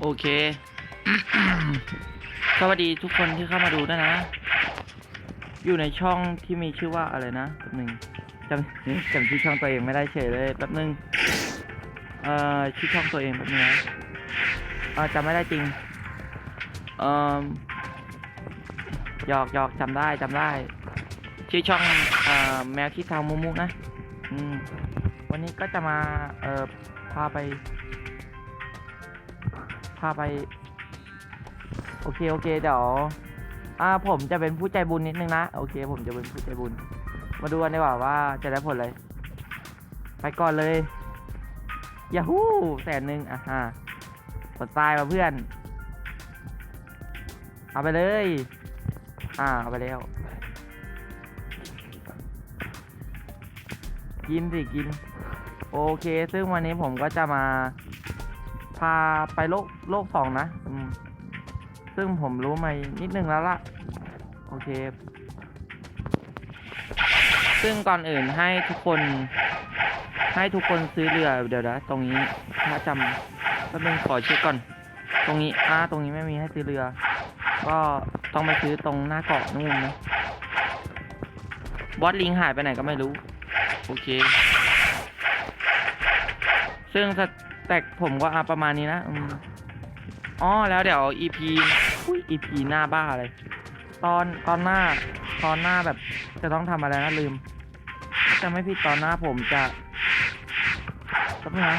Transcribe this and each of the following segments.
โอเค สวัสดีทุกคนที่เข้ามาดูด้วยนะ อยู่ในช่องที่มีชื่อว่าอะไรนะแป๊บนึงจำจำชื่อช่องตัวเองไม่ได้เฉยเลยแป๊บนึงเอ่อชื่อช่องตัวเองแป๊บนึงนะเออจำไม่ได้จริงเอ่อหยอกหยอกจำได้จำได้ ชื่อช่องเอ่อแมวขี้เทามุมุนะ อืมวันนี้ก็จะมาเอ่อพาไป พาไป โอเค โอเค เดี๋ยว อ่า ผมจะเป็นผู้ใจบุญนิดนึงนะ โอเค ผมจะเป็นผู้ใจบุญ มาดูกันดีกว่าว่าจะได้ผลอะไร ไปก่อนเลยยาฮูแสนหนึ่งอะฮะกดทรายมาเพื่อน เอาไปเลย อ่า เอาไปแล้ว กินสิ กิน โอเค ซึ่งวันนี้ผมก็จะมา พาไปโลกโลกสองนะซึ่งผมรู้มานิดนึงแล้วล่ะ โอเค ซึ่งก่อนอื่นให้ทุกคน ให้ทุกคนซื้อเรือเดี๋ยวนะตรงนี้ถ้าจำแป๊บนึงขอเช็คก่อน ตรงนี้อ่าตรงนี้ไม่มีให้ซื้อเรือ ก็ต้องไปซื้อตรงหน้าเกาะนู่นนะบอสลิงหายไปไหนก็ไม่รู้ โอเค ซึ่งส แต็กผมก็อาประมาณนี้นะอ๋อแล้วเดี๋ยว EP อุ้ย EP หน้าบ้าเลย ตอนตอนหน้า ตอนหน้าแบบจะต้องทำอะไรนะลืม จะไม่ผิดตอนหน้าผมจะก็ไม่นะ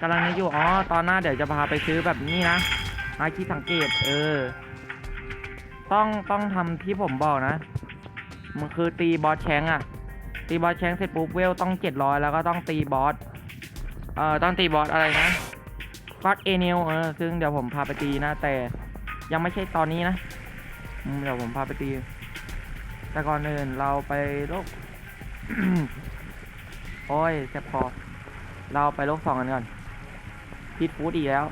กำลังนึกอยู่ อ๋อ ตอนหน้าเดี๋ยวจะพาไปซื้อแบบนี้นะมาคิดสังเกต เออ ต้องต้องทำที่ผมบอกนะ มันคือตีบอสแชงอะตีบอสแชงเสร็จปุ๊บเวลต้องเจ็ดร้อยแล้วก็ต้องตีบอส เอ่อต้องตีบอสอะไรนะก็อดเอเนลเออซึ่งเดี๋ยวผมพาไปตีนะ แต่ยังไม่ใช่ตอนนี้นะเดี๋ยวผมพาไปตี แต่ก่อนอื่นเราไปโลกโอ้ยแซ่บคอเราไปโลกสองกันก่อนพีทฟูดอีกแล้ว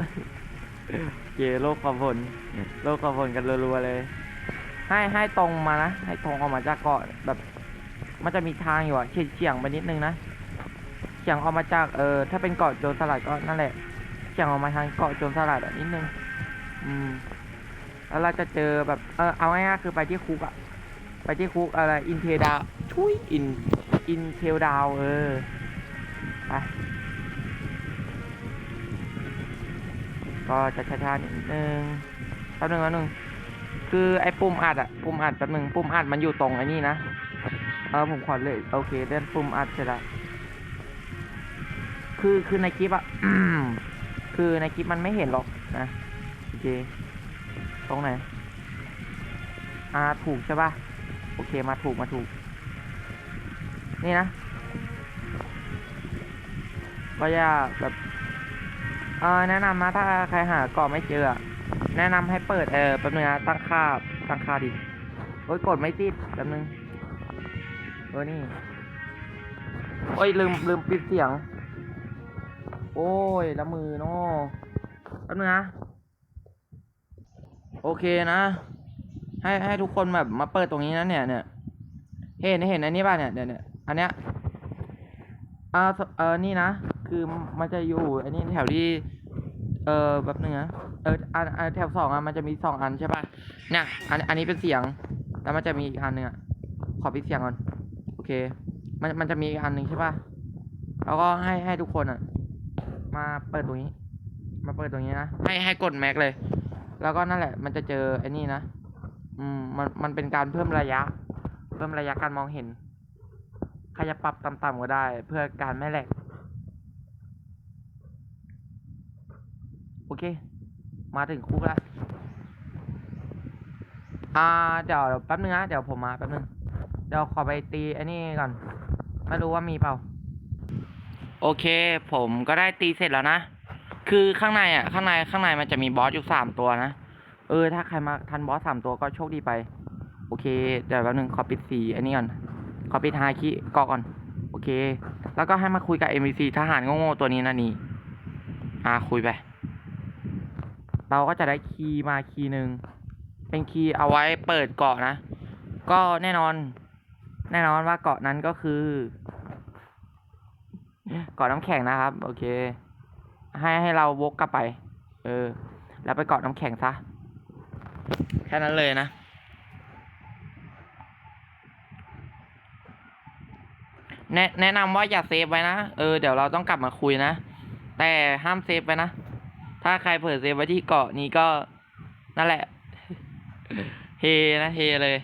เกโลกความผลโลกความผลกันรัวๆเลย ให้ให้ตรงมานะ ให้ตรงออกมาจากเกาะแบบ มันจะมีทางอยู่อะเฉียงๆไปนิดนึงนะ เฉียงออกมาจากเออถ้าเป็นเกาะโจรสลัดก็นั่นแหละเฉียงออกมาทางเกาะโจรสลัดอะนิดนึง อืมแล้วเราจะเจอแบบเออเอาง่ายๆคือไปที่คุกอะ ไปที่คุกอะไรอินเทดาวชุยอินอินเทลดาวเออไปก็จะช้าๆนิดนึงแป๊บนึงแป๊บนึงคือไอ้ปุ่มอัดอะปุ่มอัดแป๊บนึงปุ่มอัดมันอยู่ตรงไอ้นี่นะเออผมขอเลยโอเคเล่นปุ่มอัดเสร็จแล้ว คือคือในคลิปอะคือในคลิปมันไม่เห็นหรอกนะโอเคตรงไหนอ่าถูกใช่ปะโอเคมาถูกมาถูก นี่นะก็อยากแบบเออแนะนำนะถ้าใครหากาะไม่เจอแนะนำให้เปิดเออแป๊บนึงนะตั้งค่าตั้งค่าดิโอ้ยกดไม่ติดแป๊บนึงเออนี่โอ้ยลืมลืมปิดเสียง โอ้ยละมือเนาะแป๊บนึงนะ โอเคนะ ให้ให้ทุกคนแบบมาเปิดตรงนี้นะเนี่ยเนี่ย เห็นเห็นอันนี้ป่ะเนี่ยเนี่ยเนี่ยอันเนี้ยอ่าเออนี่นะ คือมันจะอยู่ อันนี้แถวที่ เออแบบนึงนะเอออันอันแถวสองอะมันจะมีสองอันใช่ป่ะเนี่ยอันอันนี้เป็นเสียง แล้วมันจะมีอีกอันหนึ่งอะขอปิดเสียงก่อน โอเค มันมันจะมีอีกอันหนึ่งใช่ป่ะแล้วก็ให้ให้ทุกคนอะ มาเปิดตรงนี้ มาเปิดตรงนี้นะให้ให้กดแม็กเลย แล้วก็นั่นแหละ มันจะเจอไอ้นี่นะอืมมันมันเป็นการเพิ่มระยะ เพิ่มระยะการมองเห็นใครจะปรับต่ำๆก็ได้ เพื่อการไม่แหลกโอเค มาถึงคุกแล้วอ่าเดี๋ยวแป๊บนึงนะเดี๋ยวผมมาแป๊บนึงเดี๋ยวขอไปตีไอ้นี่ก่อน ไม่รู้ว่ามีเปล่า โอเค ผมก็ได้ตีเสร็จแล้วนะ คือข้างในอะ ข้างในข้างในมันจะมีบอสอยู่สามตัวนะ เออ ถ้าใครมาทันบอสสามตัวก็โชคดีไป โอเค เดี๋ยวแป๊บนึงขอปิดสีอันนี้ก่อน ขอปิดฮาคิเกาะก่อน โอเค แล้วก็ให้มาคุยกับ MVC ทหารโง่ๆตัวนี้นะนี่ อ่าคุยไป เราก็จะได้คีย์มาคีย์หนึ่ง เป็นคีย์เอาไว้เปิดเกาะนะ ก็แน่นอน แน่นอนว่าเกาะนั้นก็คือ เกาะน้ำแข็งนะครับ โอเค ให้ให้เราวกกลับไป เออ แล้วไปเกาะน้ำแข็งซะ แค่นั้นเลยนะ แนะแนะนำว่าอย่าเซฟไว้นะ เออ เดี๋ยวเราต้องกลับมาคุยนะ แต่ห้ามเซฟไว้นะ ถ้าใครเผลอเซฟไว้ที่เกาะนี้ก็ นั่นแหละ เฮนะ เฮเลย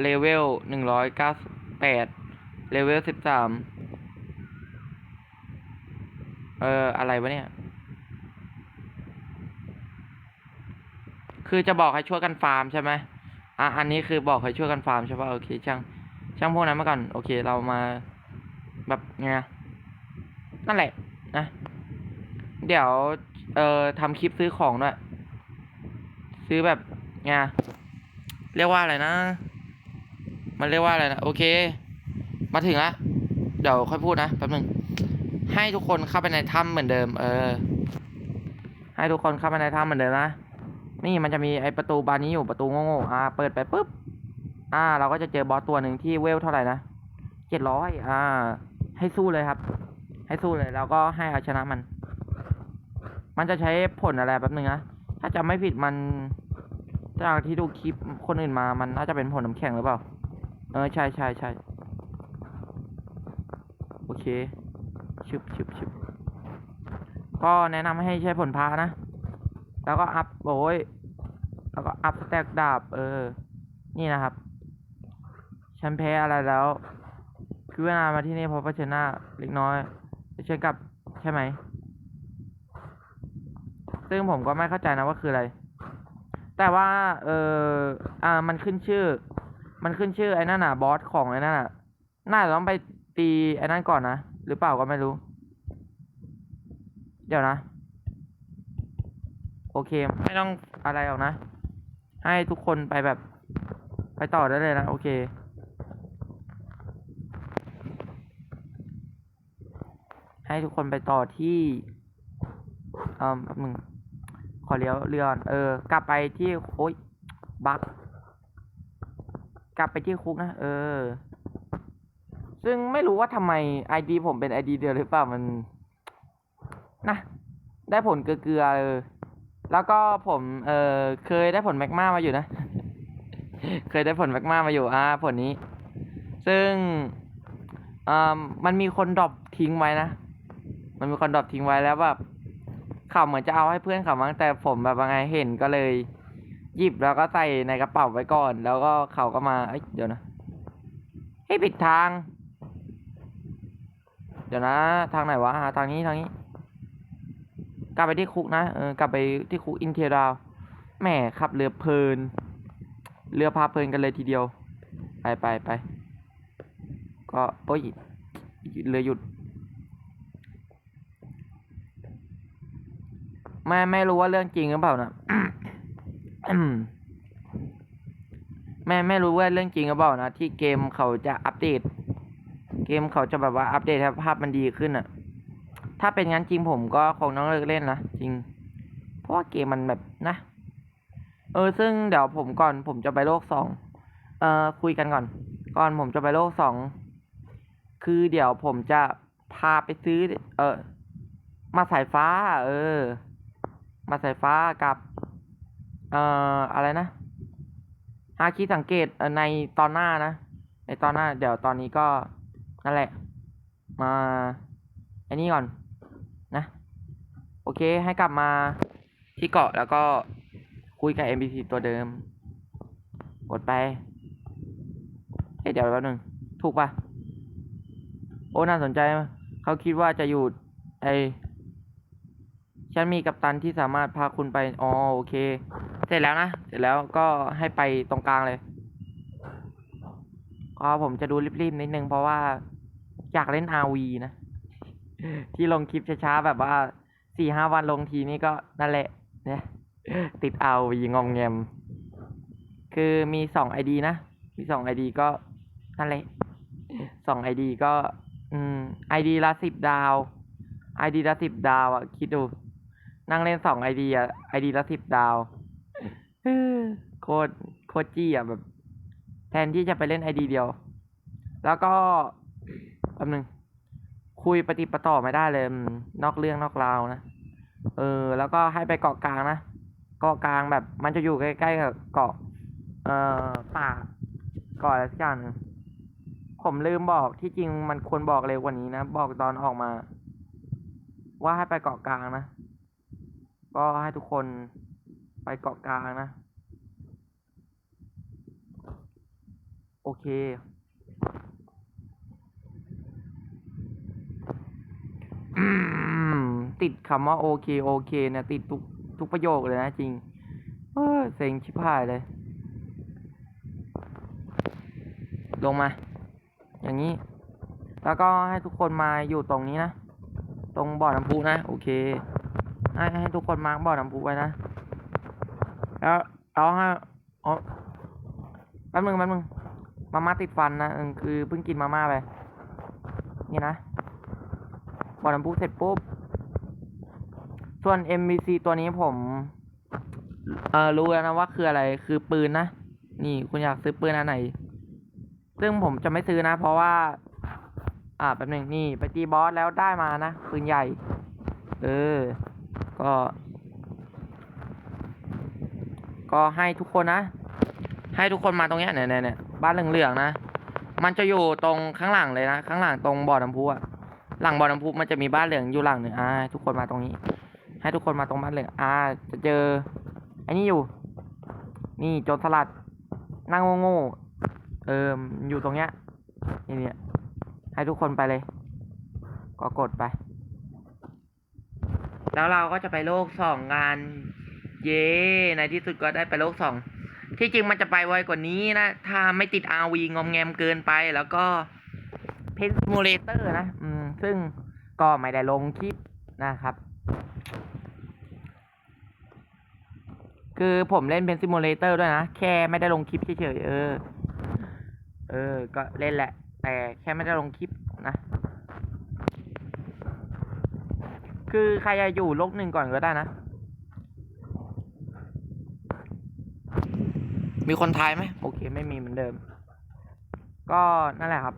เลเวลหนึ่งร้อยเก้าแปด เลเวลสิบสามเอออะไรวะเนี่ย คือจะบอกให้ช่วยกันฟาร์มใช่ไหมอะอันนี้คือบอกให้ช่วยกันฟาร์มใช่ป่ะโอเคช่างช่างพวกนั้นมาก่อน โอเค เรามาแบบไงนั่นแหละนะเดี๋ยว เอ่อทำคลิปซื้อของด้วย ซื้อแบบไงเรียกว่าอะไรนะ มันเรียกว่าอะไรนะ โอเค มาถึงละเดี๋ยวค่อยพูดนะแป๊บหนึงให้ทุกคนเข้าไปในถ้ำเหมือนเดิม เออ ให้ทุกคนเข้าไปในถ้ำเหมือนเดิมนะนี่มันจะมีไอประตูบานนี้อยู่ประตูโง่ๆอ่าเปิดไปปุ๊บอ่า เราก็จะเจอบอสตัวหนึ่งที่เวลเท่าไหร่นะเจ็ดร้อยอ่า ให้สู้เลยครับ ให้สู้เลย แล้วก็ให้เอาชนะมัน มันจะใช้ผลอะไรแป๊บนึงนะถ้าจำไม่ผิดมันจากที่ดูคลิปคนอื่นมามันน่าจะเป็นผลน้ำแข็งหรือเปล่า เออใช่ใช่ใช่ โอเคชึบชึบชึบก็แนะนำให้ใช้ผลพานะ แล้วก็อัพโอ้ยแล้วก็อัพสแต็กดาบ เออ นี่นะครับ ฉันแพ้อะไรแล้ว คือเวลามาที่นี่เพราะเผชิญหน้าเล็กน้อยจะเชิญกลับใช่ไหม ซึ่งผมก็ไม่เข้าใจนะว่าคืออะไร แต่ว่า เอออ่า มันขึ้นชื่อ มันขึ้นชื่อไอ้นั่นน่ะ บอสของไอ้นั่นน่ะ น่าจะต้องไปตีไอ้นั่นก่อนนะ หรือเปล่าก็ไม่รู้ เดี๋ยวนะ โอเค ไม่ต้องอะไรหรอกนะ ให้ทุกคนไปแบบ ไปต่อได้เลยนะ โอเคให้ทุกคนไปต่อที่ เอ่อหนึ่งขอเลี้ยวเรือก่อนเออ กลับไปที่ โอ๊ยบัก กลับไปที่คุกนะ เออ ซึ่งไม่รู้ว่าทำไมไอดีผมเป็นไอดีเดียวหรือเปล่ามันนะได้ผลเกลือๆเออแล้วก็ผมเออเคยได้ผลแมกมามาอยู่นะ เคยได้ผลแมกมามาอยู่อ่าผลนี้ ซึ่งอ่ามันมีคนดรอปทิ้งไว้นะ มันมีคนดรอปทิ้งไว้แล้วแบบเขาเหมือนจะเอาให้เพื่อนเขามั้งแต่ผมแบบว่าไงเห็นก็เลย หยิบแล้วก็ใส่ในกระเป๋าไว้ก่อน แล้วก็เขาก็มาเอ้ยเดี๋ยวนะให้ผิดทาง เดี๋ยวนะ ทางไหนวะอ่าทางนี้ทางนี้ กลับไปที่คุกนะ เออ กลับไปที่คุกอินเทราวแหมขับเรือเพลิน เรือพาเพลินกันเลยทีเดียว ไปไปไป ก็โอ้ยเรือหยุด ไม่ไม่รู้ว่าเรื่องจริงหรือเปล่านะแม่ไม่รู้ว่าเรื่องจริงหรือเปล่านะที่เกมเขาจะอัปเดต เกมเขาจะแบบว่าอัปเดตให้ภาพมันดีขึ้นอะถ้าเป็นงั้นจริงผมก็คงต้องเลิกเล่นนะจริง เพราะว่าเกมมันแบบนะ เออซึ่งเดี๋ยวผมก่อนผมจะไปโลกสองเอ่อคุยกันก่อน ก่อนผมจะไปโลกสองคือเดี๋ยวผมจะพาไปซื้อ เออมาสายฟ้า เออ มาสายฟ้ากับ เอ่ออะไรนะฮาคิสังเกตเออในตอนหน้านะ ในตอนหน้า เดี๋ยวตอนนี้ก็ นั่นแหละ มาไอ้นี่ก่อนนะ โอเคให้กลับมาที่เกาะแล้วก็คุยกับ NPC ตัวเดิม กดไปเฮ้ยเดี๋ยวแป๊บนึง ถูกปะโอ้น่าสนใจเขาคิดว่าจะอยู่ไอฉันมีกัปตันที่สามารถพาคุณไป อ๋อโอเค เสร็จแล้วนะ เสร็จแล้วก็ให้ไปตรงกลางเลยก็ผมจะดูรีบๆนิดนึงเพราะว่า อยากเล่น RV นะ ที่ลงคลิปช้าๆ แบบว่าสี่ห้าวันลงทีนี่ก็นั่นแหละเนี่ยติด RV งอมแงม คือมีสองไอดีนะ มีสองไอดีก็นั่นแหละสองไอดีก็ อืมไอดีละสิบดาวไอดีละสิบดาวอะ คิดดู นั่งเล่นสองไอดีอะไอดีละสิบดาวโคตรโคตรจี้อะแบบ แทนที่จะไปเล่นไอดีเดียว แล้วก็ แป๊บนึง คุยปฏิประต่อไม่ได้เลย นอกเรื่องนอกราวนะ เออ แล้วก็ให้ไปเกาะกลางนะ เกาะกลางแบบ มันจะอยู่ใกล้ๆกับเกาะ เอ่อ ป่าเกาะอะไรสักอย่างหนึ่งผมลืมบอกที่จริงมันควรบอกเร็วกว่านี้นะ บอกตอนออกมา ว่าให้ไปเกาะกลางนะ ก็ให้ทุกคนไปเกาะกลางนะ โอเค อืม ติดคำว่าโอเคโอเคเนี่ยติดทุกทุกประโยคเลยนะจริง เออเซ็งชิบหายเลย ลงมา อย่างนี้ แล้วก็ให้ทุกคนมาอยู่ตรงนี้นะ ตรงบ่อน้ำพุนะ โอเค ให้ให้ทุกคนมาบ่อน้ำพุไว้นะ แล้วเอาให้เอาแป๊บนึงแป๊บนึงมาม่าติดฟันนะคือเพิ่งกินมาม่าไป นี่นะ บอน้ำพุเสร็จปุ๊บ ส่วน MBC ตัวนี้ผม เออรู้แล้วนะว่าคืออะไรคือปืนนะ นี่คุณอยากซื้อปืนอันไหน ซึ่งผมจะไม่ซื้อนะ เพราะว่า อ่าแป๊บหนึงนี่ไปตีบอสแล้วได้มานะปืนใหญ่ เออ ก็ ก็ให้ทุกคนนะ ให้ทุกคนมาตรงเนี้ยเนี่ยเนี่ยเนี่ยบ้านเหลืองๆนะมันจะอยู่ตรงข้างหลังเลยนะ ข้างหลังตรงบ่อน้ำพุอะ หลังบ่อน้ำพุมันจะมีบ้านเหลืองอยู่หลังหนึ่งอ่าทุกคนมาตรงนี้ ให้ทุกคนมาตรงบ้านเหลืองอ่า จะเจอไอ้นี่อยู่ นี่โจรสลัดนั่งโง่ๆเอออยู่ตรงเนี้ยนี่เนี่ยให้ทุกคนไปเลย ก็กดไป แล้วเราก็จะไปโลกสองงาน เย้ในที่สุดก็ได้ไปโลกสองที่จริงมันจะไปไวกว่านี้นะ ถ้าไม่ติด RV งอมแงมเกินไปแล้วก็เพนซิมูเลเตอร์นะ อื ซึ่งก็ไม่ได้ลงคลิปนะครับ คือผมเล่นเพนซิมูเลเตอร์ด้วยนะ แค่ไม่ได้ลงคลิปเฉยๆเออ เออ ก็เล่นแหละ แต่แค่ไม่ได้ลงคลิปนะ คือใครจะอยู่โลกหนึ่งก่อนก็ได้นะ มีคนทายไหมโอเค ไม่มีเหมือนเดิม ก็นั่นแหละครับ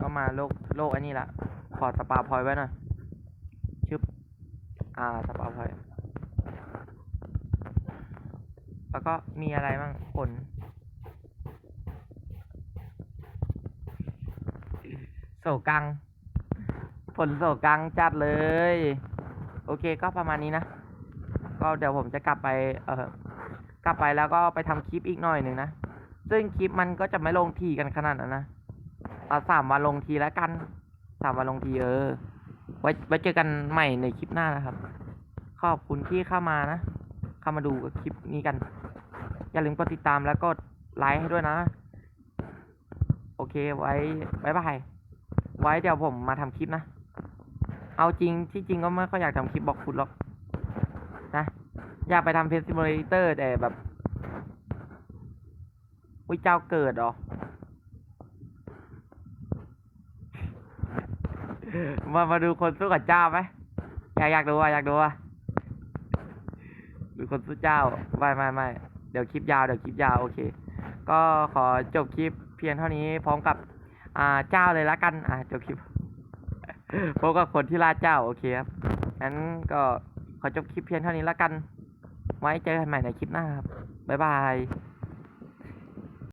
ก็มาโลกโลกอันนี้ละ ขอสปาพอยไว้หน่อยชึบอ่าสปาพอยแล้วก็มีอะไรบ้างผลโศกัง ผลโศกังจัดเลย โอเคก็ประมาณนี้นะ ก็เดี๋ยวผมจะกลับไป เออกลับไปแล้วก็ไปทำคลิปอีกหน่อยหนึ่งนะ ซึ่งคลิปมันก็จะไม่ลงทีกันขนาดนั้นนะเอาสามวันลงทีแล้วกัน สามวันลงทีเออ ไว้ไว้เจอกันใหม่ในคลิปหน้านะครับ ขอบคุณที่เข้ามานะ เข้ามาดูกับคลิปนี้กัน อย่าลืมกดติดตามแล้วก็ไลค์ให้ด้วยนะ โอเคไว้บายบายไว้เดี๋ยวผมมาทำคลิปนะ เอาจริงที่จริงก็ไม่ค่อยอยากทำคลิปบอกคุณหรอกนะ อยากไปทำเพจซิมูเลเตอร์แต่แบบอุ้ยเจ้าเกิดหรอ มามาดูคนสู้กับเจ้าไหมอยากอยากดูอะอยากดูอะดูคนสู้เจ้าไม่ไม่ไม่เดี๋ยวคลิปยาวเดี๋ยวคลิปยาวโอเค ก็ขอจบคลิปเพียงเท่านี้พร้อมกับ อ่าเจ้าเลยละกันอ่าจบคลิปพบกับคนที่ล่าเจ้าโอเคครับงั้นก็ขอจบคลิปเพียงเท่านี้ละกัน ไว้เจอกันใหม่ในคลิปหน้าครับบ๊ายบาย